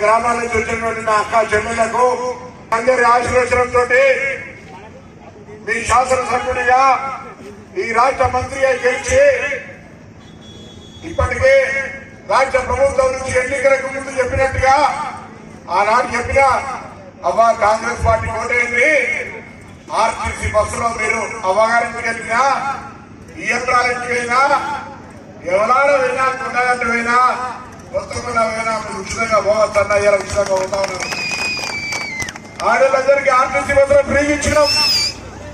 గ్రామాల నుంచి వచ్చినటువంటి అక్క చెల్లెలకు అందరి ఆశీర్వచనంతో మీ శాసనసభ్యుడిగా ఈ రాష్ట్ర మంత్రిగా గెలిచి ఇప్పటికే రాష్ట్ర ప్రభుత్వం నుంచి ఎన్నికలకు ముందు చెప్పినట్టుగా ఆనాడు చెప్పిన అవ్వా కాంగ్రెస్ పార్టీ ఓటైంది ఆర్టీసీ బస్సులో మీరు అవ్వగారింటికి వెళ్ళినా ఈ యంత్రాలింటికి వెళ్ళినా ఎవరైనా వెళ్ళినా కొండగట్టు పోయినా కొత్తకుండా పోయినా మీరు ఉచితంగా పోవచ్చు అన్న ఉచితంగా పోతా ఉన్నారు. ఆడలందరికీ ఆర్టీసీ బస్సులో ఫ్రీ ఇచ్చినాం.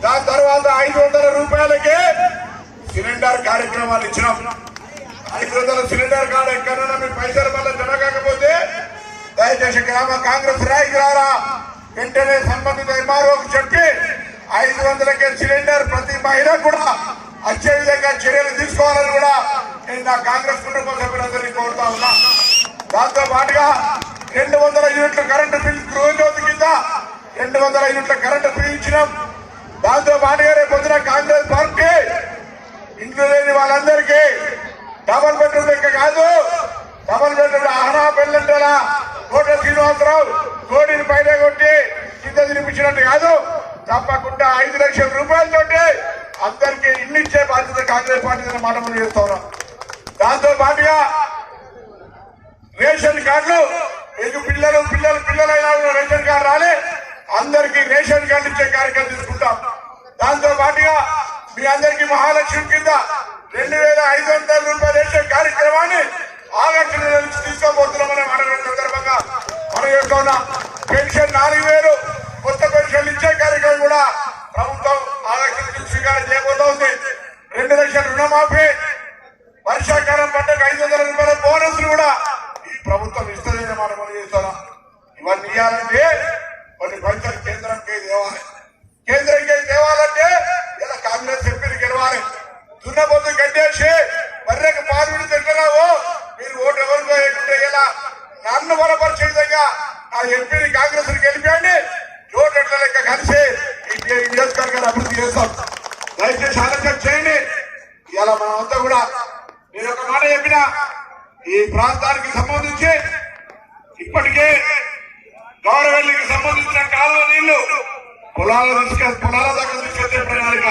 దాని తర్వాత ఐదు వందల రూపాయలకే సిలిండర్ కార్యక్రమాలు ఇచ్చినాం. ఐదు వందల సిలిండర్ కాడ ఎక్కడైనా మీ పైసలు మళ్ళీ జరగకపోతే దయచేసి గ్రామ కాంగ్రెస్ రాయికి రారా వెంటనే సంబంధిత ఎంఆర్ఓకి చెప్పి ఐదు వందలకే సిలిండర్ ప్రతి మహిళ కూడా వచ్చే విధంగా చర్యలు తీసుకోవాలని కూడా నేను నా కాంగ్రెస్ కుటుంబ సభ్యులందరినీ కోరుతా ఉన్నా. దాంతో పాటుగా రెండు వందల యూనిట్ల కరెంటు బిల్ గృహజ్యోతి కింద రెండు వందల యూనిట్ల కరెంటు బిల్ ఇచ్చినాం దాంతో పాటుగా రేపు పొద్దున కాంగ్రెస్ పార్టీ ఇంట్లో లేని వాళ్ళందరికీ డబల్ బెడ్రూమ్ లెక్క కాదు. డబల్ బెడ్రూమ్ ఆహనా పెళ్ళంటారా కోట శ్రీనివాసరావు కోడిని పైన కొట్టి కింద తినిపించినట్టు కాదు. తప్పకుండా ఐదు లక్షల రూపాయలతోటి అందరికీ ఇల్లు ఇచ్చే బాధ్యత కాంగ్రెస్ పార్టీ మాట మనం చేస్తా ఉన్నాం. దాంతో పాటుగా రేషన్ కార్డులు మీకు పిల్లలు పిల్లలు పిల్లలైనా రేషన్ కార్డు రాలే. అందరికీ రేషన్ కార్డు ఇచ్చే కార్యక్రమం తీసుకుంటాం. దాంతో పాటుగా మీ అందరికీ మహాలక్ష్మి కింద రెండు వేల ఐదు వందల రూపాయలు వేసే కార్యక్రమాన్ని ఆగస్టు నెల నుంచి తీసుకోబోతున్నామని మన సందర్భంగా మనం చెప్తున్నా పెన్షన్ నాలుగు వేలు కొత్త పెన్షన్లు ఇచ్చే కార్యక్రమం కూడా ప్రభుత్వం ఆగస్టు నుంచి స్వీకారం చేయబోతోంది రెండు లక్షల రుణమాఫీ వర్షాకాలం పంటకు ఐదు వందల రూపాయల బోనస్లు కూడా ఈ ప్రభుత్వం ఇస్తుందని మాట మనం చేస్తున్నాం. ఇవన్నీ ఇవ్వాలంటే కొన్ని పైసలు కేంద్రంకి తేవాలి కేంద్రంకి ఆ ఎంపీని కాంగ్రెస్ గెలిపేయండి. నోట్ల లెక్క కలిసి నియోజకవర్గాన్ని అభివృద్ధి చేస్తాం. దయచేసి ఆలోచన చేయండి. ఇలా మనమంతా కూడా నేను ఒక మాట చెప్పిన ఈ ప్రాంతానికి సంబంధించి ఇప్పటికే గౌరవెల్లికి సంబంధించిన కాలువ నీళ్ళు పొలాల తీసుకె పొలాల నుంచి తీసుకొచ్చే ప్రణాళిక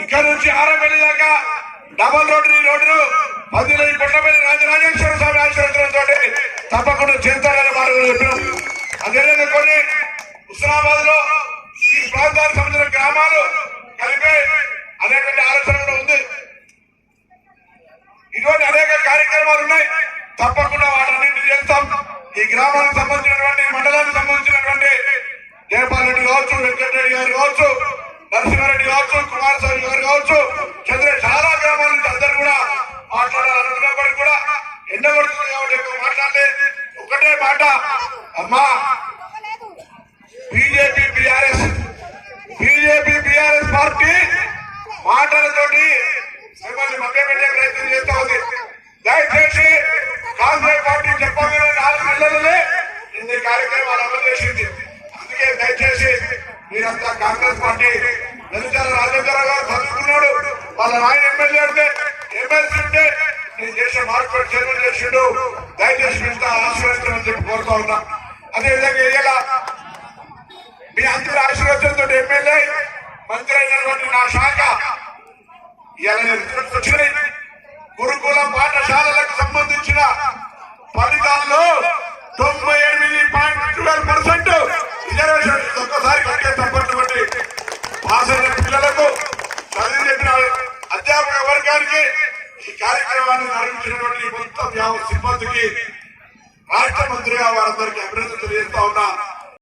ఇక్కడ నుంచి ఆరపల్లి దాకా డబల్ రోడ్డు ఈ రోడ్డు ఈ కొండపల్లి రాజరాజేశ్వర స్వామి ఆశీర్వచనంతో తప్పకుండా చేస్తారని మాట కూడా చెప్పినాం అదేవిధంగా కొన్ని హుస్నాబాద్లో ఈ ప్రాంతానికి సంబంధించిన గ్రామాలు కలిపే అనేటువంటి ఆలోచన కూడా ఉంది. ఇటువంటి అనేక కార్యక్రమాలు ఉన్నాయి. తప్పకుండా వాటన్నింటినీ చేస్తాం. ఈ గ్రామానికి సంబంధించినటువంటి మండలానికి సంబంధించినటువంటి జయపాల్ రెడ్డి కావచ్చు వెంకటరెడ్డి గారు కావచ్చు నరసింహారెడ్డి కావచ్చు కుమారస్వామి గారు కావచ్చు ఒకటే మాట. అమ్మా BJP BRS BJP BRS party మాటలతోటి మిమ్మల్ని మభ్యపెట్టే ప్రయత్నం చేస్తా ఉంది. దయచేసి కాంగ్రెస్ పార్టీ చెప్పగానే నాలుగు నెలలనే ఇన్ని కార్యక్రమాలు అమలు చేసింది. అందుకే దయచేసి మీరంతా కాంగ్రెస్ పార్టీ వెలుచాల రాజేంద్ర గారు చదువుకున్నాడు. వాళ్ళ నాయన ఎమ్మెల్యే అంటే ఎమ్మెల్సీ అంటే నేను చేసే మార్పులు చర్యలు చేసిండు. దయచేసి మీరంతా ఆశీర్వదించమని చెప్పి కోరుతా ఉన్నా. అదేవిధంగా ఇలా మీ అందరి ఆశీర్వచనంతో ఎమ్మెల్యే మంత్రి అయినటువంటి నా శాఖ ఇలా వచ్చినాయి గురుకుల పాఠశాలలకు సంబంధించిన ఫలితాల్లో తొంభై ఎనిమిది పాయింట్ ట్వెల్వ్ పర్సెంట్ రిజర్వేషన్ ఒక్కసారి కట్టే తప్పటువంటి పాస్ అయిన పిల్లలకు చదివి చెప్పిన అధ్యాపక వర్గానికి ఈ కార్యక్రమాన్ని నడిపించినటువంటి మొత్తం యావ సిబ్బందికి రాష్ట్ర మంత్రిగా వారందరికీ అభినందన తెలియజేస్తా ఉన్నా.